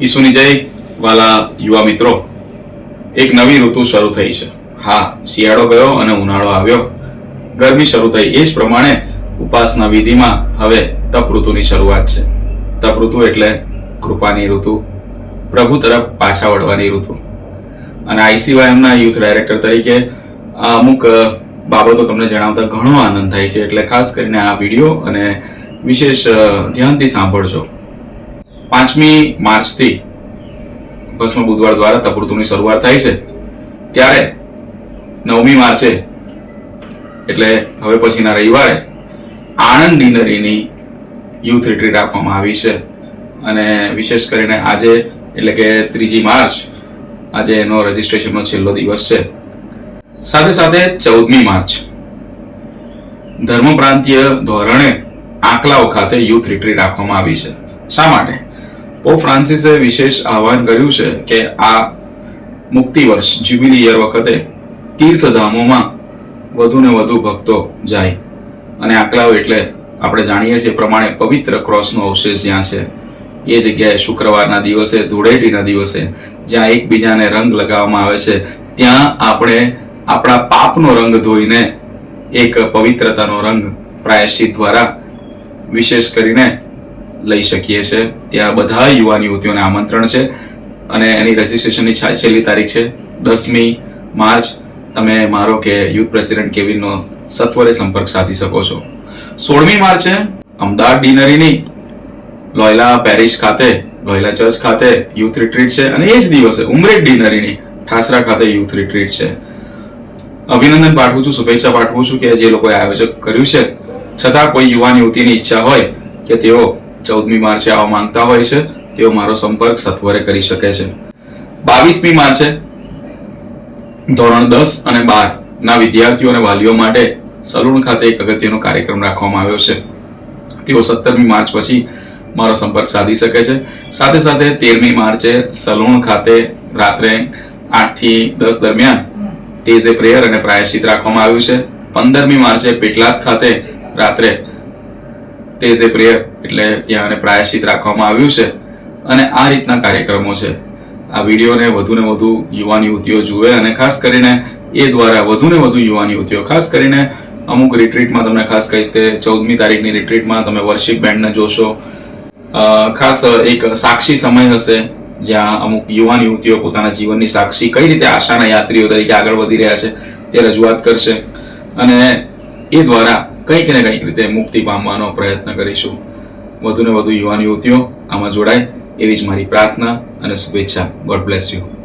ઈસુની જય વાલા યુવા મિત્રો. એક નવી ઋતુ શરૂ થઈ છે. હા, શિયાળો ગયો અને ઉનાળો આવ્યો. ગરમી શરૂ થઈ. એ જ પ્રમાણે ઉપાસના વિધિમાં હવે તપ ઋતુની શરૂઆત છે. તપ ઋતુ એટલે કૃપાની ઋતુ, પ્રભુ તરફ પાછા વળવાની ઋતુ. અને આઈસીવાયમના યુથ ડાયરેક્ટર તરીકે આ અમુક બાબતો તમને જણાવતા ઘણો આનંદ થાય છે. એટલે ખાસ કરીને આ વીડિયો અને વિશેષ ધ્યાનથી સાંભળજો. પાંચમી માર્ચથી ભસ્મ બુધવાર દ્વારા તપૂર્તુની શરૂઆત થાય છે. ત્યારે નવમી માર્ચે, એટલે હવે પછીના રવિવારે, આણંદ ડિનરીની યુથ રિટ્રીટ રાખવામાં આવી છે. અને વિશેષ કરીને આજે, એટલે કે ત્રીજી માર્ચ, આજે એનો રજિસ્ટ્રેશનનો છેલ્લો દિવસ છે. સાથે સાથે ચૌદમી માર્ચ ધર્મ પ્રાંતીય ધોરણે આકલાઓ ખાતે યુથ રિટ્રીટ રાખવામાં આવી છે. શા માટે? પોપ ફ્રાન્સિસે વિશેષ આહવાન કર્યું છે કે આ મુક્તિ વર્ષ જ્યુબિલી યર વખતે તીર્થધામોમાં વધુને વધુ ભક્તો જાય. અને આકલાવ એટલે આપણે જાણીએ છીએ પ્રમાણે પવિત્ર ક્રોસનો અવશેષ જ્યાં છે, એ જગ્યાએ શુક્રવારના દિવસે, ધૂળેટીના દિવસે જ્યાં એકબીજાને રંગ લગાવવામાં આવે છે, ત્યાં આપણે આપણા પાપનો રંગ ધોઈને એક પવિત્રતાનો રંગ પ્રાયશ્ચિત દ્વારા વિશેષ કરીને લઈ શકીએ છે. ત્યાં બધા યુવાન યુવતીઓને આમંત્રણ છે અને એની રજિસ્ટ્રેશનની છેલ્લી તારીખ છે દસમી માર્ચ. તમે મારો કે યુથ પ્રેસિડેન્ટ કેવિનનો સત્વરે સંપર્ક સાધી શકો છો. સોળમી માર્ચે અમદાવાદ ડિનરીની. લોયલા પેરિસ ખાતે, લોયલા ચર્ચ ખાતે યુથ રિટ્રીટ છે અને એ જ દિવસે ઉમરેટ ડિનરીની ઠાસરા ખાતે યુથ રિટ્રીટ છે. અભિનંદન પાઠવું છું, શુભેચ્છા પાઠવું છું કે જે લોકોએ આયોજક કર્યું છે. છતાં કોઈ યુવાન યુવતીની ઈચ્છા હોય કે તેઓ ચૌદમી માર્ચે આવવા માંગતા હોય છે, તેઓ મારો સંપર્ક સત્વરે કરી શકે છે. બાવીસમી માર્ચે ધોરણ દસ અને બાર ના વિદ્યાર્થીઓ અને વાલીઓ માટે સલૂન ખાતે એક અગત્યનો કાર્યક્રમ રાખવામાં આવ્યો છે. તેઓ સત્તરમી માર્ચ પછી મારો સંપર્ક સાધી શકે છે. સાથે સાથે તેરમી માર્ચે સલૂન ખાતે રાત્રે આઠથી દસ દરમિયાન તેજે પ્રેયર અને પ્રાયશ્ચિત રાખવામાં આવ્યું છે. પંદરમી માર્ચે પેટલાદ ખાતે રાત્રે તેઝે પ્રેયર એટલે ત્યાં અને પ્રાયશ્ચિત રાખવામાં આવ્યું છે અને આ રીતના કાર્યક્રમો છે. આ વિડીયોને વધુને વધુ યુવાન યુવતીઓ જુએ અને ખાસ કરીને એ દ્વારા વધુને વધુ યુવાન યુવતીઓ, ખાસ કરીને અમુક રિટ્રીટમાં તમને ખાસ કહીશ કે ચૌદમી તારીખની રિટ્રીટમાં તમે વર્ષિક બેન્ડને જોશો. ખાસ એક સાક્ષી સમય હશે જ્યાં અમુક યુવાન યુવતીઓ પોતાના જીવનની સાક્ષી કઈ રીતે આશાના યાત્રીઓ તરીકે આગળ વધી રહ્યા છે તે રજૂઆત કરશે. અને એ દ્વારા કંઈક ને કંઈક રીતે મુક્તિ પામવાનો પ્રયત્ન કરીશું. વધુ ને વધુ યુવાન યુવતીઓ આમાં જોડાય એવી જ મારી પ્રાર્થના અને શુભેચ્છા. God bless you